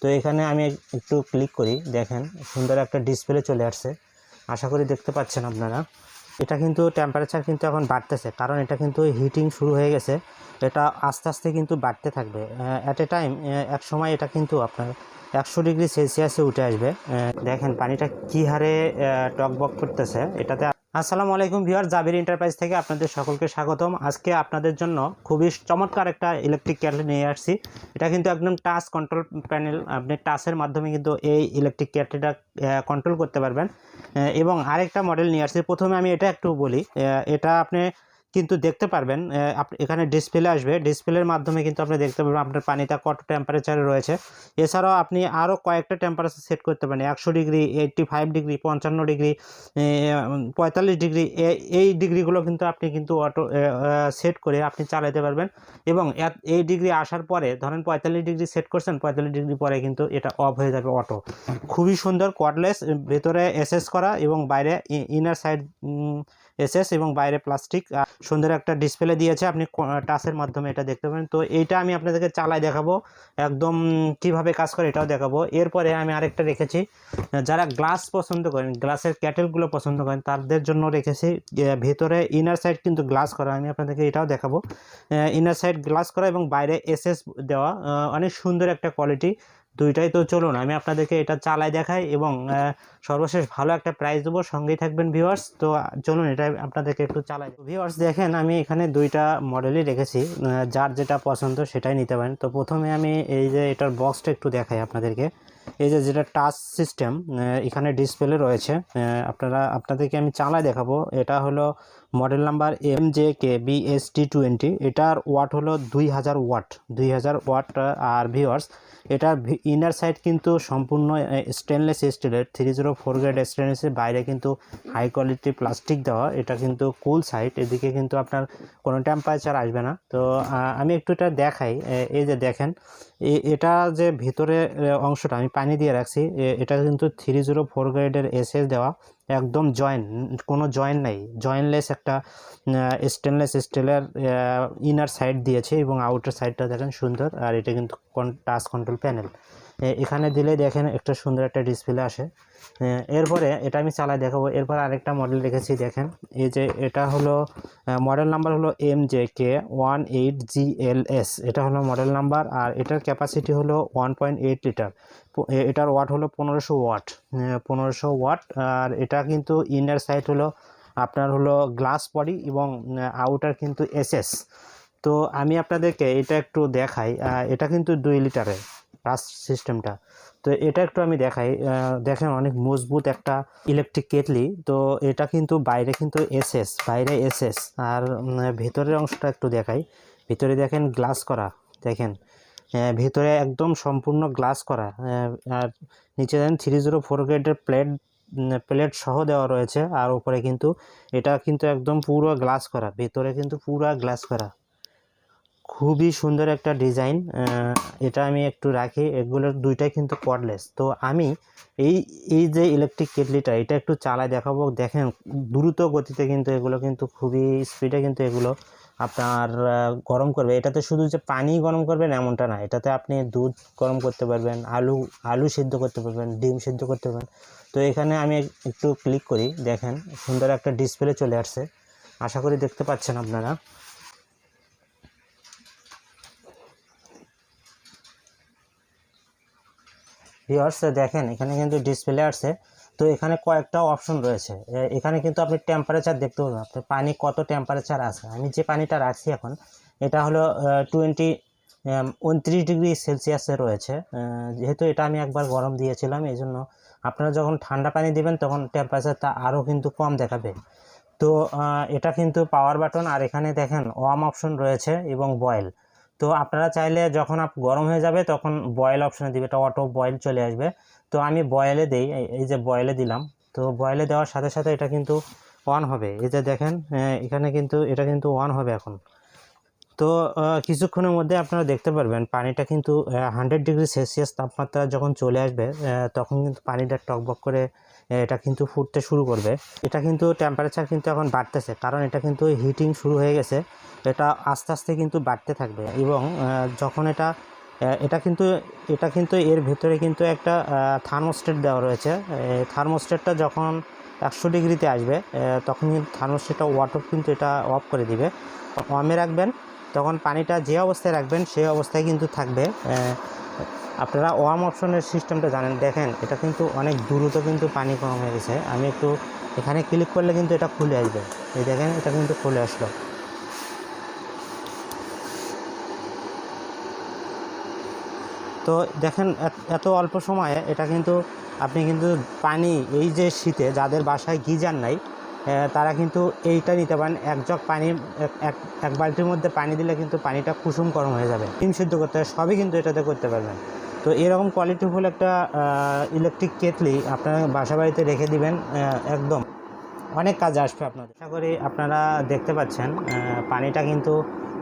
তো এখানে আমি একটু ক্লিক করি, দেখেন, সুন্দর একটা ডিসপ্লে চলে আসছে। আশা করি দেখতে পাচ্ছেন আপনারা। এটা কিন্তু টেম্পারেচার কিন্তু এখন বাড়তেছে, কারণ এটা কিন্তু হিটিং শুরু হয়ে গেছে। এটা আস্তে আস্তে কিন্তু বাড়তে থাকবে। অ্যাট এ টাইম এক সময় এটা কিন্তু আপনার একশো ডিগ্রি সেলসিয়াসে উঠে আসবে। দেখেন, পানিটা কী হারে টকবক করতেছে, এটাতে আসসালামু আলাইকুম ভিউয়ার জাবির এন্টারপ্রাইজ থেকে আপনাদের সকলকে স্বাগতম। আজকে আপনাদের জন্য খুবই চমৎকার একটা ইলেকট্রিক ক্যাটল নিয়ে আসছি। এটা কিন্তু একদম টাচ কন্ট্রোল প্যানেল আপনি টাচের মাধ্যমে কিন্তু এই ইলেকট্রিক ক্যাটলটা কন্ট্রোল করতে পারবেন। এবং আরেকটা মডেল নিয়ে আসছি। প্রথমে আমি এটা একটু বলি এটা আপনি কিন্তু দেখতে পারবেন এখানে ডিসপ্লে আসবে। ডিসপ্লের মাধ্যমে কিন্তু আপনি দেখতে পারবেন আপনার পানিটা কত টেম্পারেচারে রয়েছে। এছাড়াও আপনি আরও কয়েকটা টেম্পারেচার সেট করতে পারেন। একশো ডিগ্রি এইট্টি ফাইভ ডিগ্রি, পঞ্চান্ন ডিগ্রি পঁয়তাল্লিশ ডিগ্রি এই ডিগ্রিগুলো কিন্তু আপনি কিন্তু অটো সেট করে আপনি চালাতে পারবেন। এবং এই ডিগ্রি আসার পরে, ধরেন পঁয়তাল্লিশ ডিগ্রি সেট করছেন, পঁয়তাল্লিশ ডিগ্রি পরে কিন্তু এটা অফ হয়ে যাবে অটো খুবই সুন্দর কর্ডলেস ভেতরে এসএস করা এবং বাইরে ইনার সাইড এসএস এবং বাইরে প্লাস্টিক সুন্দর একটা ডিসপ্লে দিয়েছে। আপনি টাচের মাধ্যমে এটা দেখতে পাবেন তো এইটা আমি আপনাদেরকে চালাই দেখাবো। একদম কীভাবে কাজ করে এটাও দেখাবো। এরপরে আমি আরেকটা রেখেছি। যারা গ্লাস পছন্দ করেন, গ্লাসের ক্যাটেলগুলো পছন্দ করেন, তাদের জন্য রেখেছি। ভেতরে ইনার সাইড কিন্তু গ্লাস করা। আমি আপনাদেরকে এটাও দেখাবো। ইনার সাইড গ্লাস করা এবং বাইরে এসএস দেওয়া। অনেক সুন্দর একটা কোয়ালিটি দুইটাই তো চলুন, আমি আপনাদেরকে এটা চালাই দেখাই এবং সর্বশেষ ভালো একটা প্রাইস দেবো, সঙ্গেই থাকবেন ভিউয়ার্স তো, চলুন, এটা আপনাদেরকে একটু চালাই ভিউয়ার্স দেখেন, আমি এখানে দুইটা মডেলই রেখেছি যার যেটা পছন্দ সেটাই নিতে পারেন। তো প্রথমে আমি এই যে এটার বক্সটা একটু দেখাই আপনাদেরকে। এই যে যেটা টাচ সিস্টেম এখানে ডিসপ্লে রয়েছে আপনারা, আপনাদেরকে আমি চালাই দেখাবো। এটা হলো model number M J K B S T twenty এটার ওয়াট হলো দুই হাজার ওয়াট দুই হাজার ওয়াট আর ভিওয়ার্স এটার ইনার সাইড কিন্তু সম্পূর্ণ স্টেনলেস স্টিলের থ্রি জিরো ফোর গ্রেড স্টেনলেসের বাইরে কিন্তু হাই কোয়ালিটি প্লাস্টিক দেওয়া, এটা কিন্তু কুল সাইড এদিকে কিন্তু আপনার কোনো টেম্পারেচার আসবে না। তো আমি একটু এটা দেখাই এই যে দেখেন এটা যে ভিতরে অংশটা আমি পানি দিয়ে রাখছি এটা কিন্তু থ্রি জিরো ফোর গ্রেডের এসএস দেওয়া একদম জয়েন কোনো জয়েন নাই। জয়েনলেস একটা স্টেনলেস স্টিলের ইনার সাইড দিয়েছে এবং আউটার সাইডটা দেখেন সুন্দর, আর এটা কিন্তু টাচ কন্ট্রোল প্যানেল এখানে দিলে দেখেন একটা সুন্দর একটা ডিসপ্লে আসে। এরপরে এটা আমি চালাই দেখাবো। এরপর আরেকটা মডেল রেখেছি, দেখেন। এই যে এটা হলো মডেল নাম্বার হলো M J K one eight G L S এটা হলো মডেল নাম্বার আর এটার ক্যাপাসিটি হলো ওয়ান পয়েন্ট এইট লিটার এটার ওয়াট হলো পনেরোশো ওয়াট পনেরোশো ওয়াট আর এটা কিন্তু ইনার সাইড হলো আপনার হলো গ্লাস বডি এবং আউটার কিন্তু এসএস তো আমি আপনাদেরকে এটা একটু দেখাই। এটা কিন্তু দুই লিটারের টাচ সিস্টেমটা তো এটা একটু আমি দেখাই। দেখেন অনেক মজবুত একটা ইলেকট্রিক কেটলি। তো এটা কিন্তু বাইরে কিন্তু এসএস বাইরে এসএস আর ভেতরের অংশটা একটু দেখাই। ভিতরে দেখেন গ্লাস করা, দেখেন। ভেতরে একদম সম্পূর্ণ গ্লাস করা। আর নিচে দেখেন থ্রি জিরো ফোর গ্রেডের প্লেট প্লেট সহ দেওয়া রয়েছে। আর উপরে কিন্তু, এটা কিন্তু একদম পুরো গ্লাস করা। ভেতরে কিন্তু পুরো গ্লাস করা। খুবই সুন্দর একটা ডিজাইন এটা আমি একটু রাখি এগুলোর দুইটাই কিন্তু কর্ডলেস তো আমি এই এই যে ইলেকট্রিক কেটলিটা, এটা একটু চালাই দেখাবো, দেখেন দ্রুত গতিতে কিন্তু এগুলো কিন্তু খুবই স্পিডে কিন্তু এগুলো আপনার গরম করবে। এটাতে শুধু যে পানি গরম করবেন এমনটা না, এটাতে আপনি দুধ গরম করতে পারবেন, আলু আলু সিদ্ধ করতে পারবেন, ডিম সিদ্ধ করতে পারবেন। তো এখানে আমি একটু ক্লিক করি, দেখেন সুন্দর একটা ডিসপ্লে চলে আসছে। আশা করি দেখতে পাচ্ছেন আপনারা। ভিউয়ার্স দেখেন, এখানে কিন্তু ডিসপ্লে আসছে। তো এখানে কয়েকটা অপশন রয়েছে। এখানে কিন্তু আপনি টেম্পারেচার দেখতে পাবেন। আপনার পানি কত টেম্পারেচার আছে? আমি যে পানিটা রাখছি এখন, এটা হলো টোয়েন্টি উনত্রিশ ডিগ্রি সেলসিয়াসে রয়েছে। যেহেতু এটা আমি একবার গরম দিয়েছিলাম, এই জন্য আপনারা যখন ঠান্ডা পানি দিবেন, তখন টেম্পারেচারটা আরও কিন্তু কম দেখাবে। তো এটা কিন্তু পাওয়ার বাটন আর এখানে দেখেন ওয়ার্ম অপশন রয়েছে এবং বয়েল তো আপনারা চাইলে যখন আপ, গরম হয়ে যাবে তখন বয়েল অপশানে দিবে, এটা অটো বয়েল চলে আসবে। তো আমি বয়েলে দিই, এই- যে বয়েলে দিলাম। তো বয়েলে দেওয়ার সাথে সাথে এটা কিন্তু অন হবে। এই যে দেখেন এখানে কিন্তু, এটা কিন্তু অন হবে এখন। তো কিছুক্ষণের মধ্যে আপনারা দেখতে পারবেন, পানিটা কিন্তু হান্ড্রেড ডিগ্রি সেলসিয়াস তাপমাত্রা যখন চলে আসবে তখন কিন্তু পানিটা টকবক করে এটা কিন্তু ফুটতে শুরু করবে। এটা কিন্তু টেম্পারেচার কিন্তু এখন বাড়তেছে, কারণ এটা কিন্তু হিটিং শুরু হয়ে গেছে। এটা আস্তে আস্তে কিন্তু বাড়তে থাকবে এবং যখন এটা এটা কিন্তু এটা কিন্তু এর ভেতরে কিন্তু একটা থার্মোস্টেট দেওয়া রয়েছে। থার্মোস্টেটটা যখন একশো ডিগ্রিতে আসবে তখন কিন্তু থার্মোস্টেটটা ওয়াটার কিন্তু এটা অফ করে দিবে। অমে রাখবেন, তখন পানিটা যে অবস্থায় রাখবেন সেই অবস্থায় কিন্তু থাকবে। আপনারা ওয়ার্ম অপশনের সিস্টেমটা জানেন। দেখেন, এটা কিন্তু অনেক দ্রুত কিন্তু পানি কম হয়ে গেছে। আমি একটু এখানে ক্লিক করলে কিন্তু এটা খুলে আসবে। এই দেখেন, এটা কিন্তু খুলে আসলো। তো দেখেন, এত- অল্প সময়ে এটা কিন্তু আপনি কিন্তু পানি, এই যে শীতে যাদের বাসায় গিজার নাই তারা কিন্তু এইটা নিতে পারেন। এক জগ পানি, এক- বালতির মধ্যে পানি দিলে কিন্তু পানিটা কুসুম গরম হয়ে যাবে। ডিম সিদ্ধ করতে সবই কিন্তু এটাতে করতে পারবেন। তো এরকম কোয়ালিটিফুল একটা ইলেকট্রিক কেটলি আপনারা বাসা বাড়িতে রেখে দিবেন একদম। অনেক কাজে আসবে আপনাদের। আশা করি আপনারা দেখতে পাচ্ছেন পানিটা কিন্তু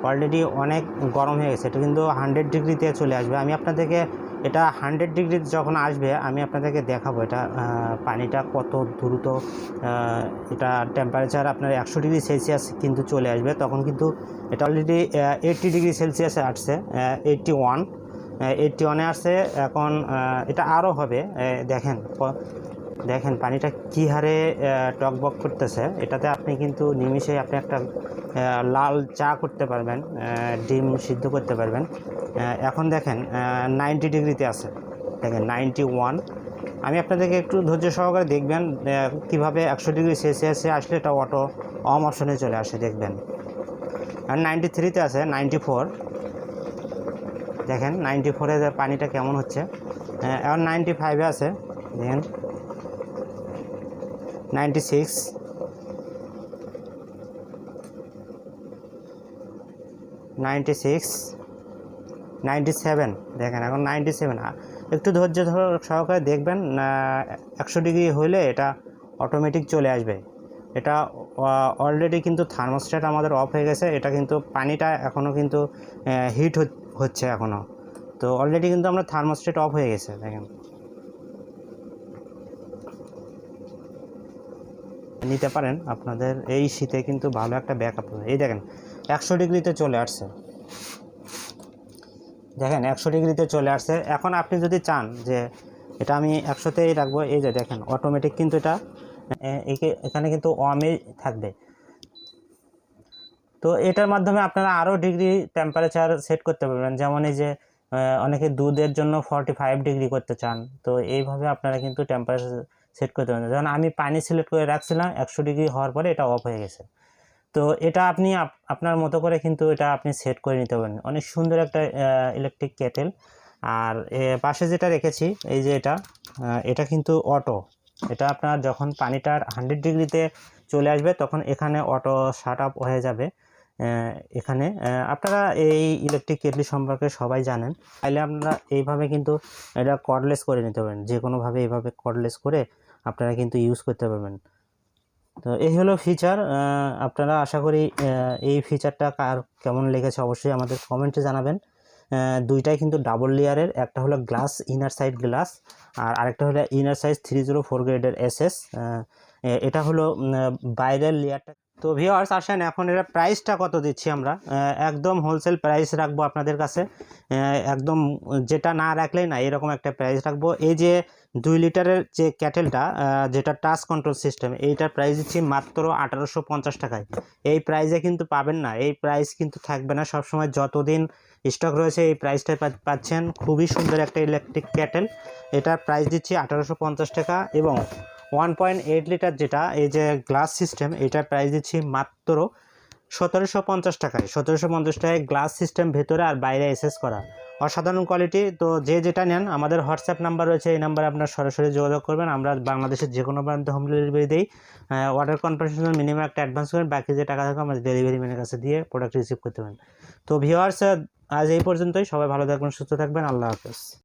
অলরেডি অনেক গরম হয়ে গেছে। এটা কিন্তু হান্ড্রেড ডিগ্রিতে চলে আসবে। আমি আপনাদেরকে এটা হান্ড্রেড ডিগ্রি যখন আসবে, আমি আপনাদেরকে দেখাবো এটা পানিটা কত দ্রুত এটা টেম্পারেচার আপনার একশো ডিগ্রি সেলসিয়াস কিন্তু চলে আসবে। তখন কিন্তু এটা অলরেডি এইট্টি ডিগ্রি সেলসিয়াসে আসছে এইট্টি ওয়ান এইট্টি ওয়ানে আসছে এখন এটা আরও হবে। দেখেন দেখেন পানিটা কী হারে টকবক করতেছে। এটাতে আপনি কিন্তু নিমিষে আপনি একটা লাল চা করতে পারবেন ডিম সিদ্ধ করতে পারবেন। এখন দেখেন নাইনটি ডিগ্রিতে আছে। দেখেন, নাইনটি ওয়ান। আমি আপনাদেরকে একটু ধৈর্য সহকারে দেখবেন কীভাবে একশো ডিগ্রি সেলসিয়াসে আসলে এটা অটো অম অপশনে চলে আসে, দেখবেন। আর নাইনটি থ্রিতে আছে, নাইনটি ফোর। দেখেন নাইনটি ফোরে পানিটা কেমন হচ্ছে? আহ, এখন নাইনটি ফাইভে আছে। দেখেন ninety six ninety six ninety seven দেখেন এখন নাইনটি সেভেন একটু ধৈর্য ধর- সহকারে দেখবেন একশো ডিগ্রি হইলে এটা অটোমেটিক চলে আসবে। এটা অলরেডি কিন্তু থার্মোস্ট্যাট আমাদের অফ হয়ে গেছে। এটা কিন্তু পানিটা এখনও কিন্তু হিট হচ্ছে এখনও তো অলরেডি কিন্তু আমরা থার্মোস্ট্যাট অফ হয়ে গেছে, দেখেন। নিতে পারেন, আপনাদের এই শীতে কিন্তু ভালো একটা ব্যাক আপ এই দেখেন, একশো ডিগ্রিতে চলে আসছে। দেখেন, একশো ডিগ্রিতে চলে আসছে। এখন আপনি যদি চান যে, এটা আমি একশোতেই রাখব, এই যে দেখেন অটোমেটিক কিন্তু এটা এখানে কিন্তু ওয়ামে থাকবে। তো এটার মাধ্যমে আপনারা আরও ডিগ্রি টেম্পারেচার সেট করতে পারবেন। যেমন এই যে অনেকে দুধের জন্য ফর্টি ফাইভ ডিগ্রি করতে চান, তো এইভাবে আপনারা কিন্তু টেম্পারেচার সেট করতে পারবেন। যেমন আমি পানি সিলেক্ট করে রাখছিলাম, একশো ডিগ্রি হওয়ার পরে এটা অফ হয়ে গেছে। তো এটা আপনি আপ- আপনার মতো করে কিন্তু এটা আপনি সেট করে নিতে পারেন অনেক সুন্দর একটা ইলেকট্রিক কেটেল আর পাশে যেটা রেখেছি, এই যে এটা এটা কিন্তু অটো এটা আপনার যখন পানিটার হান্ড্রেড ডিগ্রিতে চলে আসবে, তখন এখানে অটো শার্ট আপ হয়ে যাবে। এখানে আপনারা এই ইলেকট্রিক কেটলি সম্পর্কে সবাই জানেন। তাইলে আপনারা এইভাবে কিন্তু এটা কর্ডলেস করে নিতে পারেন যে কোনোভাবে এইভাবে কর্ডলেস করে আপনারা কিন্তু ইউজ করতে পারবেন। তো এই হলো ফিচার আপনারা আশা করি এই ফিচারটা কার কেমন লেগেছে অবশ্যই আমাদের কমেন্টে জানাবেন। দুইটাই কিন্তু ডাবল লেয়ারের একটা হলো গ্লাস ইনার সাইড গ্লাস আর আরেকটা হলো inner size three zero four গ্রেডের এসএস এটা হলো বাইরের লেয়ারটা তো ভিওয়ার্স আসেন, এখন এটা প্রাইসটা কত দিচ্ছি আমরা? একদম হোলসেল প্রাইস রাখব আপনাদের কাছে। একদম যেটা না রাখলেই না, এরকম একটা প্রাইস রাখব। এই যে দুই লিটারের যে ক্যাটেলটা যেটা টাচ কন্ট্রোল সিস্টেম, এইটার প্রাইস দিচ্ছি মাত্র আঠারোশো পঞ্চাশ টাকায়। এই প্রাইসে কিন্তু পাবেন না, এই প্রাইস কিন্তু থাকবে না সবসময়। যতদিন স্টক রয়েছে, এই প্রাইসটা পাচ্ছেন। খুবই সুন্দর একটা ইলেকট্রিক ক্যাটেল। এটার প্রাইস দিচ্ছি আঠারোশো পঞ্চাশ টাকা এবং ওয়ান পয়েন্ট এইট লিটার যেটা, এই যে গ্লাস সিস্টেম এটার প্রাইস দিচ্ছি মাত্র সতেরোশো পঞ্চাশ টাকায়। সতেরোশো পঞ্চাশ টাকায় গ্লাস সিস্টেম ভেতরে আর বাইরে এসেস করা। অসাধারণ কোয়ালিটি তো যে যেটা নেন, আমাদের হোয়াটসঅ্যাপ নাম্বার রয়েছে, এই নাম্বারে আপনার সরাসরি যোগাযোগ করবেন। আমরা বাংলাদেশের যে কোনো প্রান্তে হোম ডেলিভারি দিই। অর্ডার কনফার্মেশন মিনিমাম একটা অ্যাডভান্স করেন বাকি যে টাকা থাকে, আমাদের ডেলিভারি ম্যানের কাছে দিয়ে প্রোডাক্ট রিসিভ করতে পারেন। তো ভিওয়ার্স আজ এই পর্যন্তই। সবাই ভালো থাকবেন, সুস্থ থাকবেন। আল্লাহ হাফেজ।